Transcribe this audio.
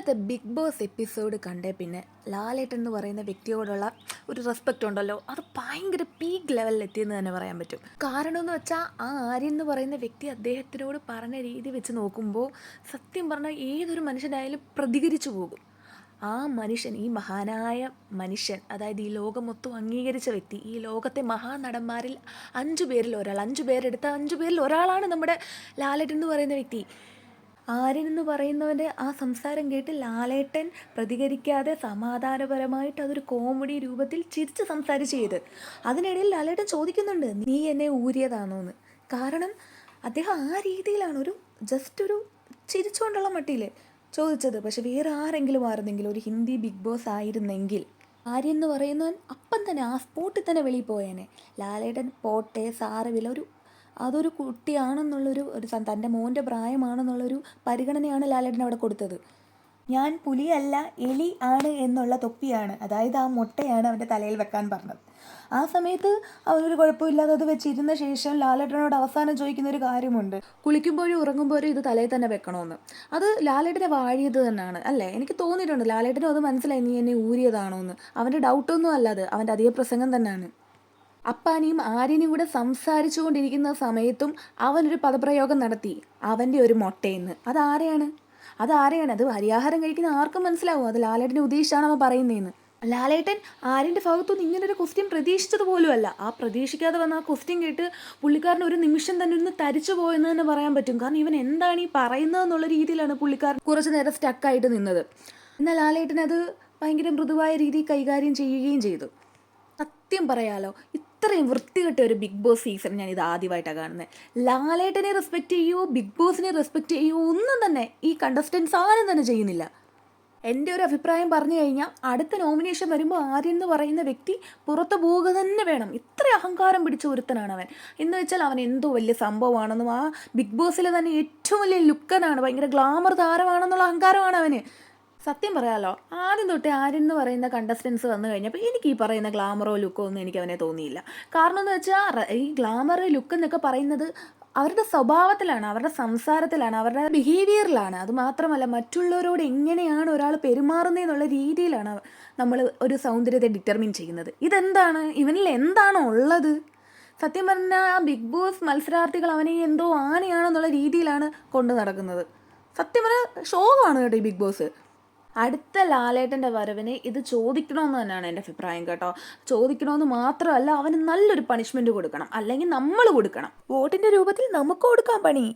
ഇന്നലത്തെ big boss episode കണ്ടേ പിന്നെ ലാലേട്ടൻ എന്ന് പറയുന്ന വ്യക്തിയോടുള്ള ഒരു റെസ്പെക്റ്റ് ഉണ്ടല്ലോ. അത് ഭയങ്കര പീക്ക് ലെവലിൽ എത്തിയെന്ന് തന്നെ പറയാൻ പറ്റും. കാരണം എന്ന് വെച്ചാൽ ആ ആര്യൻ എന്ന് പറയുന്ന വ്യക്തി അദ്ദേഹത്തിനോട് പറഞ്ഞ രീതി വെച്ച് നോക്കുമ്പോൾ സത്യം പറഞ്ഞാൽ ഏതൊരു മനുഷ്യനായാലും പ്രതികരിച്ചു പോകും. ആ മനുഷ്യൻ ഈ മഹാനായ മനുഷ്യൻ അതായത് ഈ ലോകം മൊത്തം അംഗീകരിച്ച വ്യക്തി ഈ ലോകത്തെ മഹാനടന്മാരിൽ അഞ്ചു പേരിൽ ഒരാൾ അഞ്ചു പേരെടുത്ത അഞ്ചു പേരിൽ ഒരാളാണ് നമ്മുടെ ലാലേട്ടൻ എന്ന് പറയുന്ന വ്യക്തി. ആര്യൻ എന്ന് പറയുന്നവന്റെ ആ സംസാരം കേട്ട് ലാലേട്ടൻ പ്രതികരിക്കാതെ സമാധാനപരമായിട്ട് അതൊരു കോമഡി രൂപത്തിൽ ചിരിച്ച് സംസാരിച്ച് ചെയ്ത്. അതിനിടയിൽ ലാലേട്ടൻ ചോദിക്കുന്നുണ്ട് നീ എന്നെ ഊരിയതാണോ എന്ന് കാരണം അദ്ദേഹം ആ രീതിയിലാണ് ഒരു ജസ്റ്റ് ഒരു ചിരിച്ചുകൊണ്ടുള്ള മട്ടിയിൽ ചോദിച്ചത്. പക്ഷെ വേറെ ആരെങ്കിലും ആയിരുന്നെങ്കിൽ ഒരു ഹിന്ദി ബിഗ് ബോസ് ആയിരുന്നെങ്കിൽ ആര്യെന്ന് പറയുന്നവൻ അപ്പം തന്നെ ആ സ്പോട്ടിൽ തന്നെ വെളിയിൽ പോയേനെ. ലാലേട്ടൻ പോട്ടെ സാറവില ഒരു അതൊരു കുട്ടിയാണെന്നുള്ളൊരു ഒരു തന്റെ മോന്റെ പ്രായമാണെന്നുള്ളൊരു പരിഗണനയാണ് ലാലേട്ടൻ അവിടെ കൊടുത്തത്. ഞാൻ പുലിയല്ല എലി ആണ് എന്നുള്ള തൊപ്പിയാണ് അതായത് ആ മുട്ടയാണ് അവന്റെ തലയിൽ വെക്കാൻ പറഞ്ഞത്. ആ സമയത്ത് അവനൊരു കുഴപ്പമില്ലാതെ അത് വെച്ചിരുന്ന ശേഷം ലാലേട്ടനോട് അവസാനം ചോദിക്കുന്ന ഒരു കാര്യമുണ്ട്. കുളിക്കുമ്പോഴും ഉറങ്ങുമ്പോഴും ഇത് തലയിൽ തന്നെ വെക്കണമെന്ന്. അത് ലാലേട്ടനെ വാഴിയത് തന്നെയാണ് അല്ലേ? എനിക്ക് തോന്നിയിട്ടുണ്ട് ലാലേട്ടനും അത് മനസ്സിലായി നീ എന്നെ ഊരിയതാണോ എന്ന് അവന്റെ ഡൗട്ടൊന്നും അല്ല അത്. അവന്റെ അധിക പ്രസംഗം തന്നെയാണ്. അപ്പാനിയും ആര്യനും കൂടെ സംസാരിച്ചു കൊണ്ടിരിക്കുന്ന സമയത്തും അവനൊരു പദപ്രയോഗം നടത്തി. അവന്റെ ഒരു മൊട്ടയെന്ന്. അതാരെയാണ്? അതാരെയാണ്? അത് ഹരിയാഹാരം കഴിക്കുന്ന ആർക്കും മനസ്സിലാവും. അത് ലാലേട്ടനെ ഉദ്ദേശിച്ചാണ് അവൻ പറയുന്നതെന്ന് ലാലേട്ടൻ ആര്യന്റെ ഭാഗത്തുനിന്ന് ഇങ്ങനൊരു ക്വസ്റ്റ്യൻ പ്രതീക്ഷിച്ചത് പോലുമല്ല. ആ പ്രതീക്ഷിക്കാതെ വന്ന ആ ക്വസ്റ്റ്യൻ കേട്ട് പുള്ളിക്കാരൻ ഒരു നിമിഷം തന്നെ ഒന്ന് തരിച്ചു പോയെന്ന് തന്നെ പറയാൻ പറ്റും. കാരണം ഇവൻ എന്താണ് ഈ പറയുന്നത് എന്നുള്ള രീതിയിലാണ് പുള്ളിക്കാരൻ കുറച്ച് നേരം സ്റ്റക്കായിട്ട് നിന്നത്. എന്നാൽ ലാലേട്ടൻ അത് ഭയങ്കര മൃദുവായ രീതിയിൽ കൈകാര്യം ചെയ്യുകയും ചെയ്തു. സത്യം പറയാലോ ഇത്രയും വൃത്തികെട്ട ഒരു ബിഗ് ബോസ് സീസൺ ഞാൻ ഇത് ആദ്യമായിട്ടാണ് കാണുന്നത് ലാലേട്ടനെ റെസ്പെക്റ്റ് ചെയ്യുമോ ബിഗ് ബോസിനെ റെസ്പെക്റ്റ് ചെയ്യുമോ ഒന്നും തന്നെ ഈ കണ്ടസ്റ്റൻസ് ആരും തന്നെ ചെയ്യുന്നില്ല. എന്റെ ഒരു അഭിപ്രായം പറഞ്ഞു കഴിഞ്ഞാൽ അടുത്ത നോമിനേഷൻ വരുമ്പോൾ ആര്യൻ എന്ന് പറയുന്ന വ്യക്തി പുറത്തു പോവുക തന്നെ വേണം. ഇത്ര അഹങ്കാരം പിടിച്ച ഒരുത്തനാണ് അവൻ. എന്ന് വെച്ചാൽ അവൻ എന്തോ വലിയ സംഭവമാണെന്നും ആ ബിഗ് ബോസിലെ തന്നെ ഏറ്റവും വലിയ ലുക്കനാണ്. ഭയങ്കര ഗ്ലാമർ താരമാണെന്നുള്ള അഹങ്കാരമാണ് അവന്. സത്യം പറയാലോ ആദ്യം തൊട്ടേ ആര്യൻ എന്ന് പറയുന്ന കണ്ടസ്റ്റൻസ് വന്നു കഴിഞ്ഞപ്പോൾ എനിക്ക് ഈ പറയുന്ന ഗ്ലാമറോ ലുക്കോ ഒന്നും എനിക്ക് അവനെ തോന്നിയില്ല. കാരണം എന്ന് വെച്ചാൽ ഈ ഗ്ലാമർ ലുക്ക് എന്നൊക്കെ പറയുന്നത് അവരുടെ സ്വഭാവത്തിലാണ് അവരുടെ സംസാരത്തിലാണ് അവരുടെ ബിഹേവിയറിലാണ് അത് മാത്രമല്ല മറ്റുള്ളവരോട് എങ്ങനെയാണ് ഒരാൾ പെരുമാറുന്നതെന്നുള്ള രീതിയിലാണ് നമ്മൾ ഒരു സൗന്ദര്യത്തെ ഡിറ്റർമിൻ ചെയ്യുന്നത്. ഇതെന്താണ്? ഇവനിൽ എന്താണ് ഉള്ളത്? സത്യം പറഞ്ഞാൽ ആ ബിഗ് ബോസ് മത്സരാർത്ഥികൾ അവനെ എന്തോ ആനയാണെന്നുള്ള രീതിയിലാണ് കൊണ്ടു നടക്കുന്നത്. സത്യം പറഞ്ഞാൽ ഷോ ആണ് കേട്ടോ ഈ ബിഗ് ബോസ്. അടുത്ത ലാലേട്ടന്റെ വരവിന് ഇത് ചോദിക്കണമെന്ന് തന്നെയാണ് എന്റെ അഭിപ്രായം കേട്ടോ. ചോദിക്കണമെന്ന് മാത്രമല്ല അവന് നല്ലൊരു പണിഷ്മെന്റ് കൊടുക്കണം. അല്ലെങ്കിൽ നമ്മൾ കൊടുക്കണം. വോട്ടിന്റെ രൂപത്തിൽ നമുക്ക് കൊടുക്കാം പണി.